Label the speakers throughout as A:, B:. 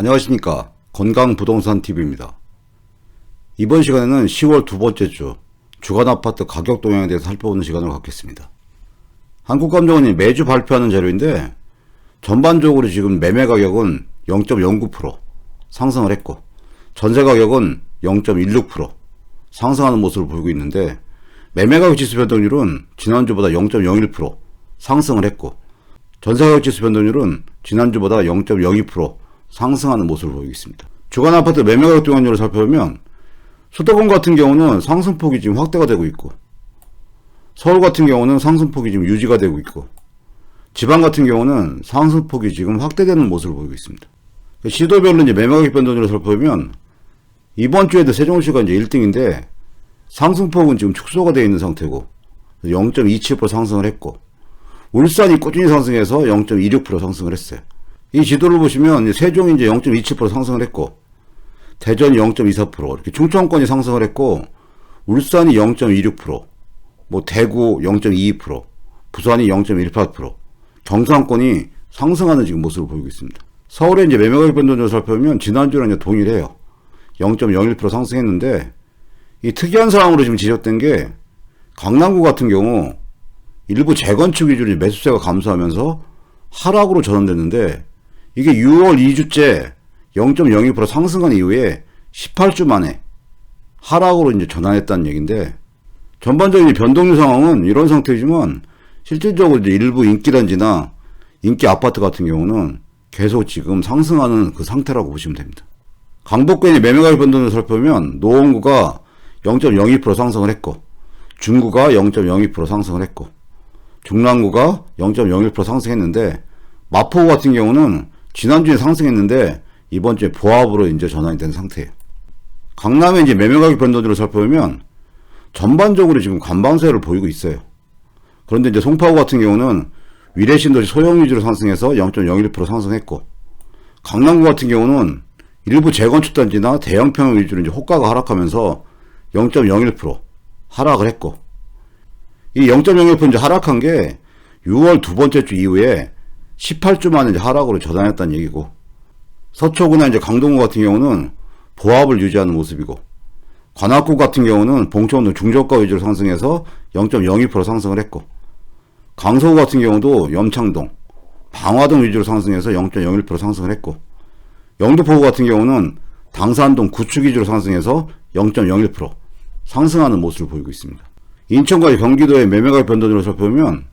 A: 안녕하십니까. 건강부동산TV입니다. 이번 시간에는 10월 두 번째 주 주간 아파트 가격 동향에 대해서 살펴보는 시간을 갖겠습니다. 한국감정원이 매주 발표하는 자료인데 전반적으로 지금 매매 가격은 0.09% 상승을 했고 전세 가격은 0.16% 상승하는 모습을 보이고 있는데 매매 가격 지수 변동률은 지난주보다 0.01% 상승을 했고 전세 가격 지수 변동률은 지난주보다 0.02% 상승하는 모습을 보이고 있습니다. 주간 아파트 매매 가격 동향률을 살펴보면 수도권 같은 경우는 상승폭이 지금 확대가 되고 있고 서울 같은 경우는 상승폭이 지금 유지가 되고 있고 지방 같은 경우는 상승폭이 지금 확대되는 모습을 보이고 있습니다. 시도별로 이제 매매 가격 변동률을 살펴보면 이번 주에도 세종시가 이제 1등인데 상승폭은 지금 축소가 되어 있는 상태고 0.27% 상승을 했고 울산이 꾸준히 상승해서 0.26% 상승을 했어요. 이 지도를 보시면 세종이 이제 0.27% 상승을 했고 대전이 0.24% 이렇게 충청권이 상승을 했고 울산이 0.26%, 뭐 대구 0.22%, 부산이 0.18%, 경상권이 상승하는 지금 모습을 보이고 있습니다. 서울의 이제 매매가격 변동률을 살펴보면 지난주랑 이제 동일해요. 0.01% 상승했는데 이 특이한 상황으로 지금 지적된 게 강남구 같은 경우 일부 재건축 위주로 매수세가 감소하면서 하락으로 전환됐는데 이게 6월 2주째 0.02% 상승한 이후에 18주 만에 하락으로 이제 전환했다는 얘기인데 전반적인 변동률 상황은 이런 상태이지만 실질적으로 이제 일부 인기단지나 인기 아파트 같은 경우는 계속 지금 상승하는 그 상태라고 보시면 됩니다. 강북권의 매매가격 변동을 살펴보면 노원구가 0.02% 상승을 했고 중구가 0.02% 상승을 했고 중랑구가 0.01% 상승했는데 마포구 같은 경우는 지난주에 상승했는데 이번 주에 보합으로 이제 전환이 된 상태예요. 강남의 이제 매매 가격 변동률을 살펴보면 전반적으로 지금 관방세를 보이고 있어요. 그런데 이제 송파구 같은 경우는 위례신도시 소형 위주로 상승해서 0.01% 상승했고 강남구 같은 경우는 일부 재건축 단지나 대형 평형 위주로 이제 호가가 하락하면서 0.01% 하락을 했고 이 0.01% 이제 하락한 게 6월 두 번째 주 이후에 18주 만에 하락으로 전환했다는 얘기고 서초구나 이제 강동구 같은 경우는 보합을 유지하는 모습이고 관악구 같은 경우는 봉천동 중저가 위주로 상승해서 0.02% 상승을 했고 강서구 같은 경우도 염창동, 방화동 위주로 상승해서 0.01% 상승을 했고 영등포구 같은 경우는 당산동 구축 위주로 상승해서 0.01% 상승하는 모습을 보이고 있습니다. 인천과 경기도의 매매가격 변동률을 살펴보면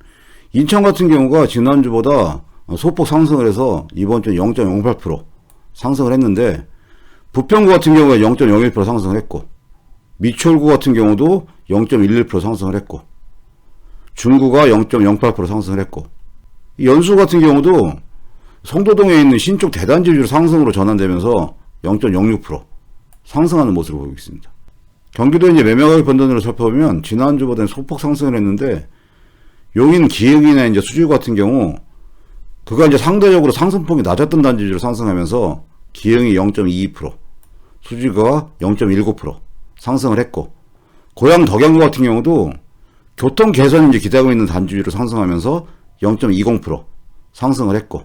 A: 인천 같은 경우가 지난주보다 소폭 상승을 해서 이번 주에 0.08% 상승을 했는데 부평구 같은 경우에 0.01% 상승을 했고 미추홀구 같은 경우도 0.11% 상승을 했고 중구가 0.08% 상승을 했고 연수 같은 경우도 송도동에 있는 신축 대단지 위주로 상승으로 전환되면서 0.06% 상승하는 모습을 보이고 있습니다. 경기도 이제 매매가격 변동률을 살펴보면 지난주보다는 소폭 상승을 했는데 용인 기흥이나 이제 수주 같은 경우 그가 이제 상대적으로 상승폭이 낮았던 단지 위주로 상승하면서 기흥이 0.22%, 수지가 0.19% 상승을 했고 고양 덕양구 같은 경우도 교통 이제 기대하고 있는 단지 위로 상승하면서 0.20% 상승을 했고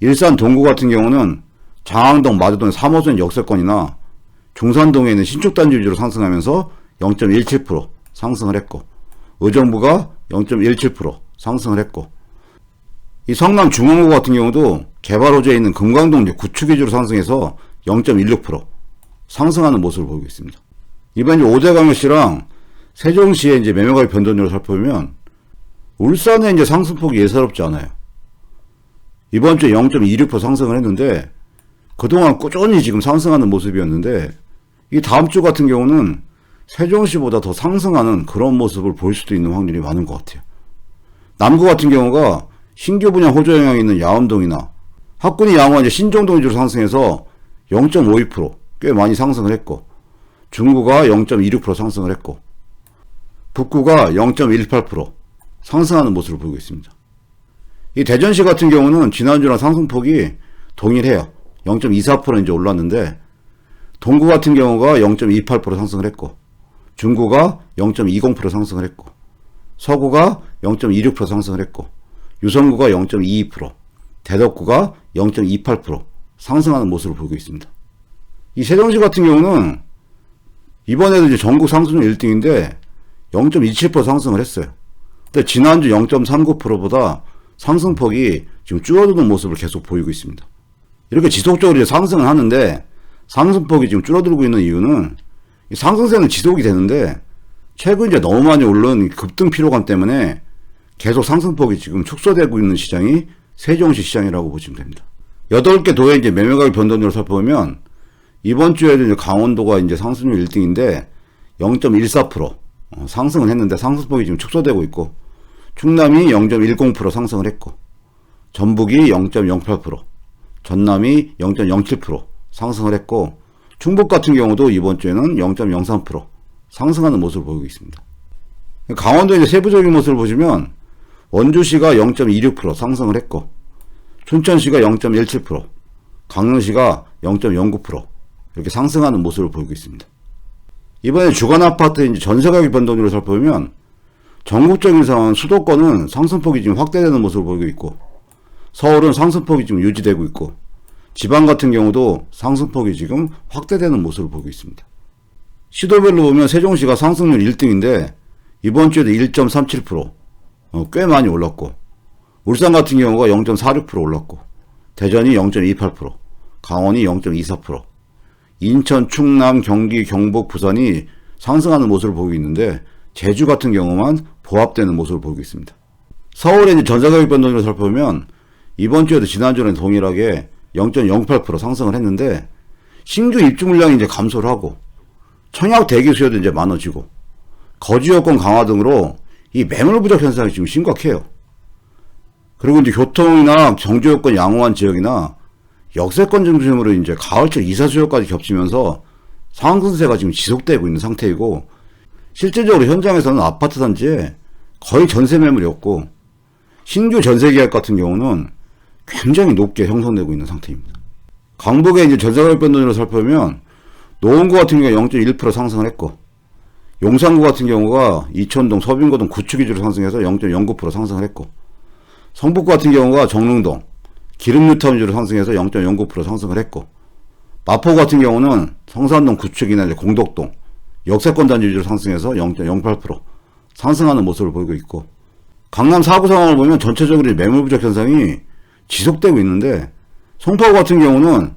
A: 일산 동구 같은 경우는 장항동 마주동 3호선 역세권이나 중산동에 있는 신축 단지 위주로 상승하면서 0.17% 상승을 했고 의정부가 0.17% 상승을 했고 이 성남 중앙구 같은 경우도 개발 호재에 있는 금강동 구축 위주로 상승해서 0.16% 상승하는 모습을 보이고 있습니다. 이번 이제 오대광역시랑 세종시의 이제 매매가격 변동률을 살펴보면 울산의 이제 상승폭이 예사롭지 않아요. 이번 주에 0.26% 상승을 했는데 그동안 꾸준히 지금 상승하는 모습이었는데 이 다음 주 같은 경우는 세종시보다 더 상승하는 그런 모습을 볼 수도 있는 확률이 많은 것 같아요. 남구 같은 경우가 신규 분양 호조 영향이 있는 야암동이나 학군이 양호한 신정동 위주로 상승해서 0.52%꽤 많이 상승을 했고 중구가 0.26% 상승을 했고 북구가 0.18% 상승하는 모습을 보이고 있습니다. 이 대전시 같은 경우는 지난주랑 상승폭이 동일해요. 0.24% 이제 올랐는데 동구 같은 경우가 0.28% 상승을 했고 중구가 0.20% 상승을 했고 서구가 0.26% 상승을 했고 유성구가 0.22%, 대덕구가 0.28% 상승하는 모습을 보이고 있습니다. 이 세종시 같은 경우는 이번에도 이제 전국 상승률 1등인데 0.27% 상승을 했어요. 근데 지난주 0.39%보다 상승폭이 지금 줄어드는 모습을 계속 보이고 있습니다. 이렇게 지속적으로 상승을 하는데 상승폭이 지금 줄어들고 있는 이유는 이 상승세는 지속이 되는데 최근 이제 너무 많이 오른 급등 피로감 때문에 계속 상승폭이 지금 축소되고 있는 시장이 세종시 시장이라고 보시면 됩니다. 8개 도의 이제 매매가격 변동률을 살펴보면 이번 주에도 이제 강원도가 이제 상승률 1등인데 0.14% 어, 상승은 했는데 상승폭이 지금 축소되고 있고 충남이 0.10% 상승을 했고 전북이 0.08% 전남이 0.07% 상승을 했고 충북 같은 경우도 이번 주에는 0.03% 상승하는 모습을 보이고 있습니다. 강원도 이제 세부적인 모습을 보시면 원주시가 0.26% 상승을 했고 춘천시가 0.17%, 강릉시가 0.09% 이렇게 상승하는 모습을 보이고 있습니다. 이번에 주간 아파트 전세 가격 변동률을 살펴보면 전국적인 상황 수도권은 상승폭이 지금 확대되는 모습을 보이고 있고 서울은 상승폭이 지금 유지되고 있고 지방 같은 경우도 상승폭이 지금 확대되는 모습을 보이고 있습니다. 시도별로 보면 세종시가 상승률 1등인데 이번 주에도 1.37%, 어, 꽤 많이 올랐고 울산 같은 경우가 0.46% 올랐고 대전이 0.28%, 강원이 0.24%, 인천, 충남, 경기, 경북, 부산이 상승하는 모습을 보이고 있는데 제주 같은 경우만 보합되는 모습을 보이고 있습니다. 서울의 이제 전세가격 변동률을 살펴보면 이번 주에도 지난주는 동일하게 0.08% 상승을 했는데 신규 입주 물량이 이제 감소를 하고 청약 대기 수요도 이제 많아지고 거주 여건 강화 등으로 이 매물 부족 현상이 지금 심각해요. 그리고 이제 교통이나 경주 여건 양호한 지역이나 역세권 중심으로 이제 가을철 이사 수요까지 겹치면서 상승세가 지금 지속되고 있는 상태이고 실질적으로 현장에서는 아파트 단지에 거의 전세 매물이 없고 신규 전세 계약 같은 경우는 굉장히 높게 형성되고 있는 상태입니다. 강북의 이제 전세가격 변동률을 살펴보면 노원구 같은 경우가 0.1% 상승을 했고 용산구 같은 경우가 이천동, 서빙고등 구축 위주로 상승해서 0.09% 상승을 했고 성북구 같은 경우가 정릉동, 기름유타 위주로 상승해서 0.09% 상승을 했고 마포 같은 경우는 성산동 구축이나 이제 공덕동, 역세권 단지 위주로 상승해서 0.08% 상승하는 모습을 보이고 있고 강남 4구 상황을 보면 전체적으로 매물 부족 현상이 지속되고 있는데 송파구 같은 경우는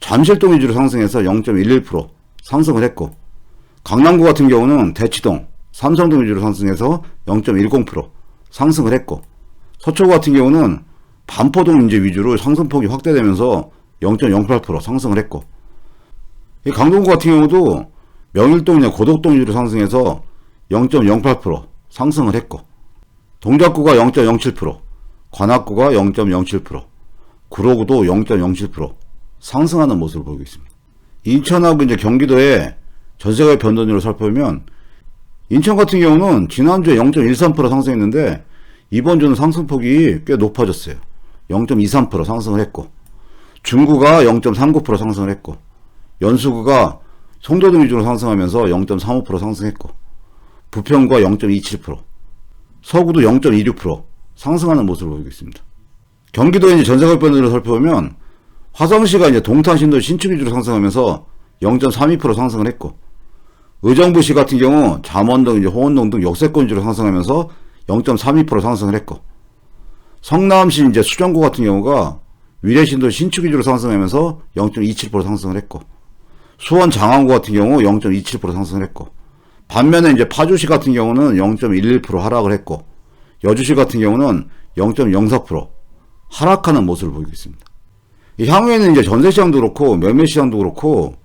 A: 잠실동 위주로 상승해서 0.11% 상승을 했고 강남구 같은 경우는 대치동, 삼성동 위주로 상승해서 0.10% 상승을 했고 서초구 같은 경우는 반포동 인제 위주로 상승폭이 확대되면서 0.08% 상승을 했고 이 강동구 같은 경우도 명일동이나 고덕동 위주로 상승해서 0.08% 상승을 했고 동작구가 0.07%, 관악구가 0.07%, 구로구도 0.07% 상승하는 모습을 보이고 있습니다. 인천하고 이제 경기도의 전세가의 변동률을 살펴보면 인천 같은 경우는 지난주에 0.13% 상승했는데 이번 주는 상승폭이 꽤 높아졌어요. 0.23% 상승을 했고 중구가 0.39% 상승을 했고 연수구가 송도등 위주로 상승하면서 0.35% 상승했고 부평구가 0.27% 서구도 0.26% 상승하는 모습을 보이고 있습니다. 경기도의 이제 전세가격 변동률을 살펴보면 화성시가 이제 동탄 신도 신축 위주로 상승하면서 0.32% 상승을 했고 의정부시 같은 경우 잠원동 이제 호원동 등 역세권 위주로 상승하면서 0.32% 상승을 했고 성남시 이제 수정구 같은 경우가 위례신도 신축 위주로 상승하면서 0.27% 상승을 했고 수원 장안구 같은 경우 0.27% 상승을 했고 반면에 이제 파주시 같은 경우는 0.11% 하락을 했고 여주시 같은 경우는 0.04% 하락하는 모습을 보이고 있습니다. 이 향후에는 이제 전세 시장도 그렇고 매매 시장도 그렇고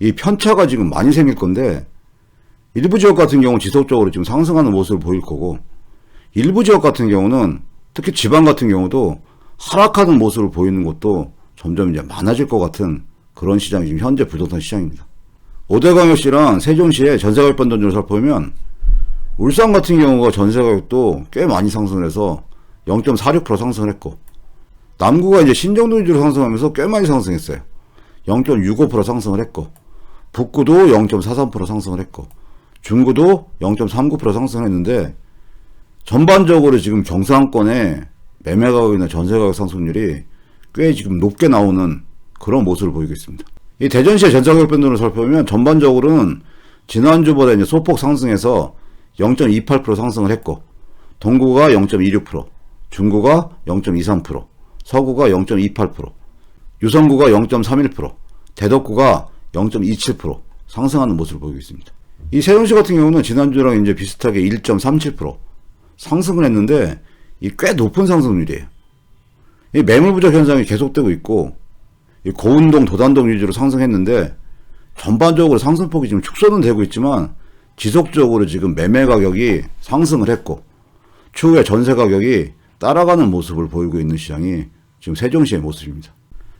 A: 이 편차가 지금 많이 생길 건데 일부 지역 같은 경우 지속적으로 지금 상승하는 모습을 보일 거고 일부 지역 같은 경우는 특히 지방 같은 경우도 하락하는 모습을 보이는 것도 점점 이제 많아질 것 같은 그런 시장이 지금 현재 부동산 시장입니다. 오대광역시랑 세종시의 전세가격 변동률을 살펴보면 울산 같은 경우가 전세가격도 꽤 많이 상승을 해서 0.46% 상승을 했고 남구가 이제 신정동 위주로 상승하면서 꽤 많이 상승했어요. 0.65% 상승을 했고 북구도 0.43% 상승을 했고 중구도 0.39% 상승했는데 전반적으로 지금 경상권의 매매 가격이나 전세 가격 상승률이 꽤 지금 높게 나오는 그런 모습을 보이고 있습니다. 이 대전시의 전자가격 변동을 살펴보면 전반적으로는 지난주보다 이제 소폭 상승해서 0.28% 상승을 했고 동구가 0.26%, 중구가 0.23%, 서구가 0.28%, 유성구가 0.31%, 대덕구가 0.27% 상승하는 모습을 보이고 있습니다. 이 세종시 같은 경우는 지난주랑 이제 비슷하게 1.37% 상승을 했는데 이 꽤 높은 상승률이에요. 이 매물 부족 현상이 계속되고 있고 이 고운동 도단동 위주로 상승했는데 전반적으로 상승폭이 지금 축소는 되고 있지만 지속적으로 지금 매매 가격이 상승을 했고 추후에 전세 가격이 따라가는 모습을 보이고 있는 시장이 지금 세종시의 모습입니다.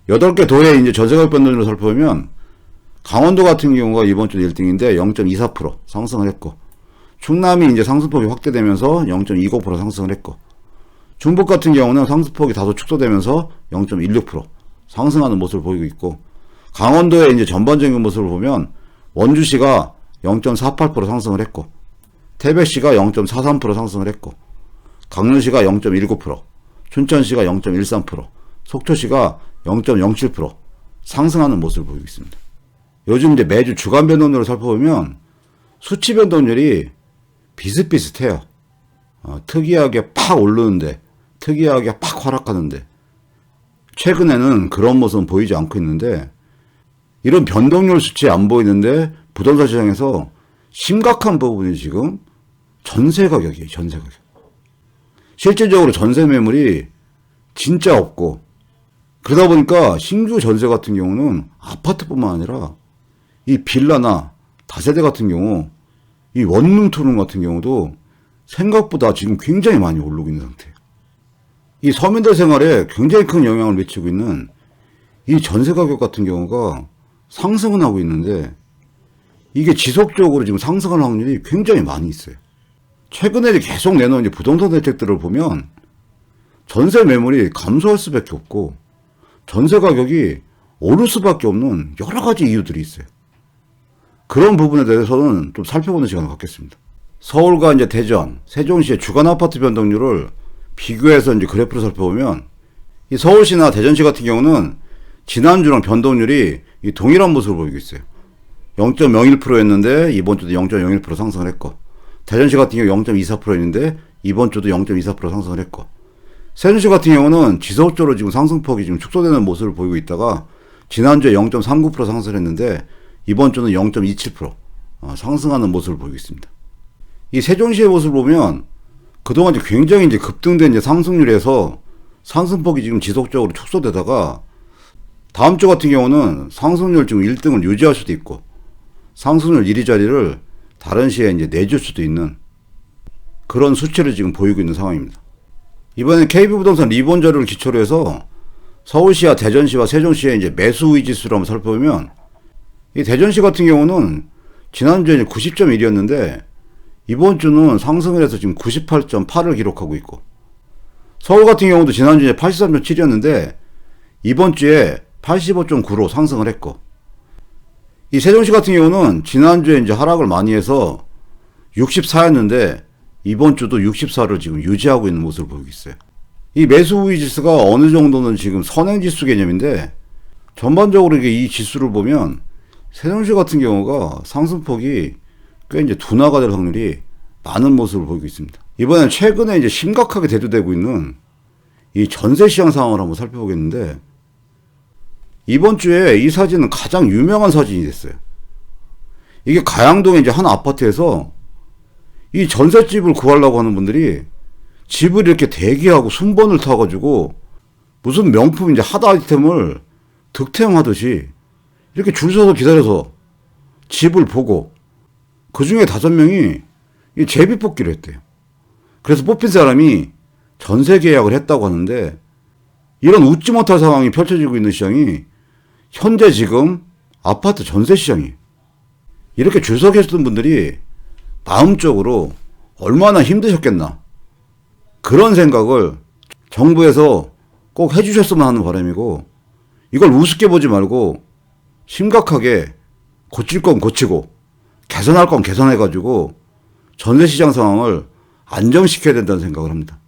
A: 8개 도의 이제 전세 가격 변동으로 살펴보면 강원도 같은 경우가 이번 주 1등인데 0.24% 상승을 했고 충남이 이제 상승폭이 확대되면서 0.29% 상승을 했고 중북 같은 경우는 상승폭이 다소 축소되면서 0.16% 상승하는 모습을 보이고 있고 강원도의 이제 전반적인 모습을 보면 원주시가 0.48% 상승을 했고 태백시가 0.43% 상승을 했고 강릉시가 0.19%, 춘천시가 0.13%, 속초시가 0.07% 상승하는 모습을 보이고 있습니다. 요즘 이제 매주 주간 변동률을 살펴보면 수치 변동률이 비슷비슷해요. 어, 특이하게 팍 오르는데, 특이하게 팍 하락하는데, 최근에는 그런 모습은 보이지 않고 있는데, 이런 변동률 수치 안 보이는데, 부동산 시장에서 심각한 부분이 지금 전세 가격이에요, 전세 가격. 실질적으로 전세 매물이 진짜 없고, 그러다 보니까 신규 전세 같은 경우는 아파트뿐만 아니라 이 빌라나 다세대 같은 경우 이 원룸 투룸 같은 경우도 생각보다 지금 굉장히 많이 오르고 있는 상태예요. 이 서민들 생활에 굉장히 큰 영향을 미치고 있는 이 전세 가격 같은 경우가 상승은 하고 있는데 이게 지속적으로 지금 상승할 확률이 굉장히 많이 있어요. 최근에 계속 내놓은 부동산 대책들을 보면 전세 매물이 감소할 수밖에 없고 전세 가격이 오를 수밖에 없는 여러 가지 이유들이 있어요. 그런 부분에 대해서는 좀 살펴보는 시간을 갖겠습니다. 서울과 이제 대전, 세종시의 주간 아파트 변동률을 비교해서 이제 그래프를 살펴보면 이 서울시나 대전시 같은 경우는 지난주랑 변동률이 이 동일한 모습을 보이고 있어요. 0.01%였는데 이번 주도 0.01% 상승을 했고 대전시 같은 경우 0.24%였는데 이번 주도 0.24% 상승을 했고 세종시 같은 경우는 지속적으로 지금 상승폭이 지금 축소되는 모습을 보이고 있다가 지난주에 0.39% 상승했는데 이번 주는 0.27% 어, 상승하는 모습을 보이고 있습니다. 이 세종시의 모습을 보면 그동안 이제 굉장히 이제 급등된 이제 상승률에서 상승폭이 지금 지속적으로 축소되다가 다음 주 같은 경우는 상승률 지금 1등을 유지할 수도 있고 상승률 1위 자리를 다른 시에 이제 내줄 수도 있는 그런 수치를 지금 보이고 있는 상황입니다. 이번에 KB부동산 리본 자료를 기초로 해서 서울시와 대전시와 세종시의 이제 매수 의 지수를 한번 살펴보면 이 대전시 같은 경우는 지난주에 90.1이었는데 이번 주는 상승을 해서 지금 98.8을 기록하고 있고 서울 같은 경우도 지난주에 83.7이었는데 이번 주에 85.9로 상승을 했고 이 세종시 같은 경우는 지난주에 이제 하락을 많이 해서 64였는데 이번 주도 64를 지금 유지하고 있는 모습을 보이고 있어요. 이 매수 우위 지수가 어느 정도는 지금 선행 지수 개념인데 전반적으로 이게 이 지수를 보면 세종시 같은 경우가 상승폭이 꽤 이제 둔화가 될 확률이 많은 모습을 보이고 있습니다. 이번에 최근에 이제 심각하게 대두되고 있는 이 전세 시장 상황을 한번 살펴보겠는데 이번 주에 이 사진은 가장 유명한 사진이 됐어요. 이게 가양동의 이제 한 아파트에서 이 전셋집을 구하려고 하는 분들이 집을 이렇게 대기하고 순번을 타가지고 무슨 명품 이제 하드 아이템을 득템하듯이 이렇게 줄 서서 기다려서 집을 보고 그 중에 다섯 명이 이 제비 뽑기를 했대요. 그래서 뽑힌 사람이 전세 계약을 했다고 하는데 이런 웃지 못할 상황이 펼쳐지고 있는 시장이 현재 지금 아파트 전세 시장이 이렇게 줄서 계시던 분들이 마음적으로 얼마나 힘드셨겠나 그런 생각을 정부에서 꼭 해주셨으면 하는 바람이고 이걸 우습게 보지 말고 심각하게 고칠 건 고치고 개선할 건 개선해가지고 전세 시장 상황을 안정시켜야 된다는 생각을 합니다.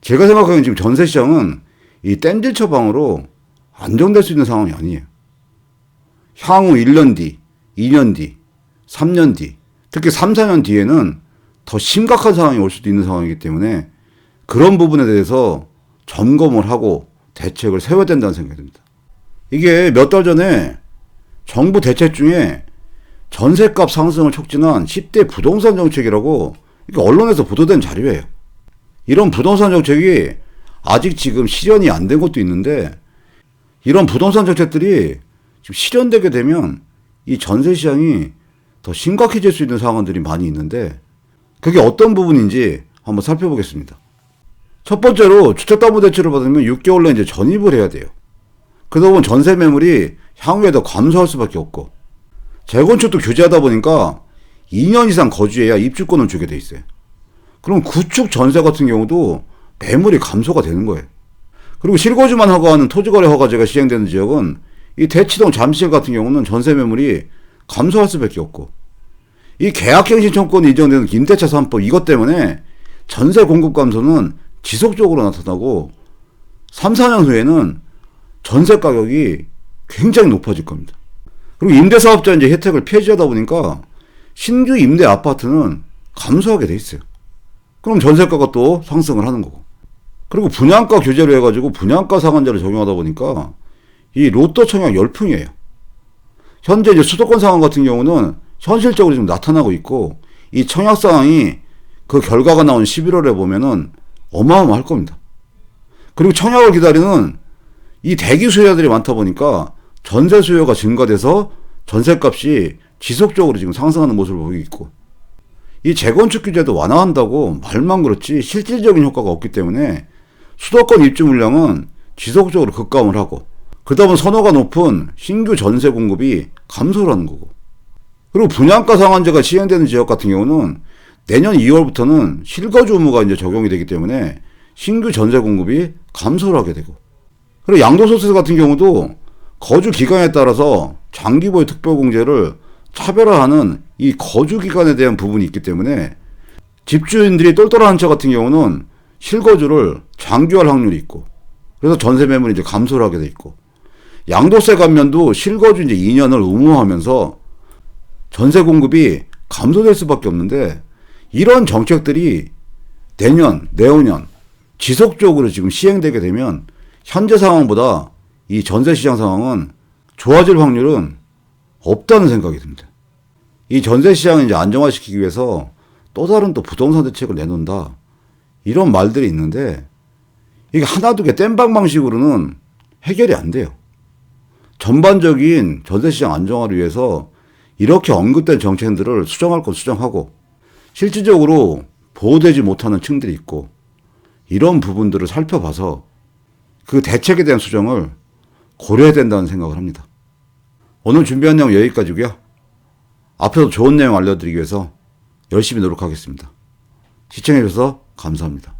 A: 제가 생각하기엔 지금 전세 시장은 이 땡질 처방으로 안정될 수 있는 상황이 아니에요. 향후 1년 뒤, 2년 뒤, 3년 뒤, 특히 3, 4년 뒤에는 더 심각한 상황이 올 수도 있는 상황이기 때문에 그런 부분에 대해서 점검을 하고 대책을 세워야 된다는 생각이 듭니다. 이게 몇 달 전에 정부 대책 중에 전세값 상승을 촉진한 10대 부동산 정책이라고 언론에서 보도된 자료예요. 이런 부동산 정책이 아직 지금 실현이 안 된 것도 있는데 이런 부동산 정책들이 지금 실현되게 되면 이 전세 시장이 더 심각해질 수 있는 상황들이 많이 있는데 그게 어떤 부분인지 한번 살펴보겠습니다. 첫 번째로 주택담보대출을 받으면 6개월 내에 이제 전입을 해야 돼요. 보면 전세 매물이 향후에 더 감소할 수밖에 없고 재건축도 규제하다 보니까 2년 이상 거주해야 입주권을 주게 돼 있어요. 그럼 구축 전세 같은 경우도 매물이 감소가 되는 거예요. 그리고 실거주만 허가하는 토지거래 허가제가 시행되는 지역은 이 대치동 잠실 같은 경우는 전세 매물이 감소할 수밖에 없고 이 계약갱신 청권이 인정되는 임대차 3법 이것 때문에 전세 공급 감소는 지속적으로 나타나고 3, 4년 후에는 전세 가격이 굉장히 높아질 겁니다. 그리고 임대사업자 이제 혜택을 폐지하다 보니까 신규 임대 아파트는 감소하게 돼 있어요. 그럼 전세가가 또 상승을 하는 거고. 그리고 분양가 규제로 해가지고 분양가 상한제를 적용하다 보니까 이 로또 청약 열풍이에요. 현재 이제 수도권 상황 같은 경우는 현실적으로 지금 나타나고 있고 이 청약 상황이 그 결과가 나온 11월에 보면은 어마어마할 겁니다. 그리고 청약을 기다리는 이 대기 수요자들이 많다 보니까 전세 수요가 증가돼서 전세값이 지속적으로 지금 상승하는 모습을 보이고 있고 이 재건축 규제도 완화한다고 말만 그렇지 실질적인 효과가 없기 때문에 수도권 입주 물량은 지속적으로 급감을 하고 그러다 보면 선호가 높은 신규 전세 공급이 감소를 하는 거고 그리고 분양가 상한제가 시행되는 지역 같은 경우는 내년 2월부터는 실거주 의무가 이제 적용이 되기 때문에 신규 전세 공급이 감소를 하게 되고 그리고 양도소득세 같은 경우도 거주 기간에 따라서 장기보유 특별공제를 차별화하는 이 거주 기간에 대한 부분이 있기 때문에 집주인들이 똘똘한 채 같은 경우는 실거주를 장기화할 확률이 있고 그래서 전세 매물이 이제 감소를 하게 돼 있고 양도세 감면도 실거주 이제 2년을 의무화하면서 전세 공급이 감소될 수밖에 없는데 이런 정책들이 내년, 내후년 지속적으로 지금 시행되게 되면 현재 상황보다 이 전세 시장 상황은 좋아질 확률은 없다는 생각이 듭니다. 이 전세 시장을 이제 안정화시키기 위해서 또 다른 또 부동산 대책을 내놓는다. 이런 말들이 있는데 이게 하나두개 땜방 방식으로는 해결이 안 돼요. 전반적인 전세 시장 안정화를 위해서 이렇게 언급된 정책들을 수정할 건 수정하고 실질적으로 보호되지 못하는 층들이 있고 이런 부분들을 살펴봐서 그 대책에 대한 수정을 고려해야 된다는 생각을 합니다. 오늘 준비한 내용 여기까지고요. 앞으로도 좋은 내용 알려드리기 위해서 열심히 노력하겠습니다. 시청해주셔서 감사합니다.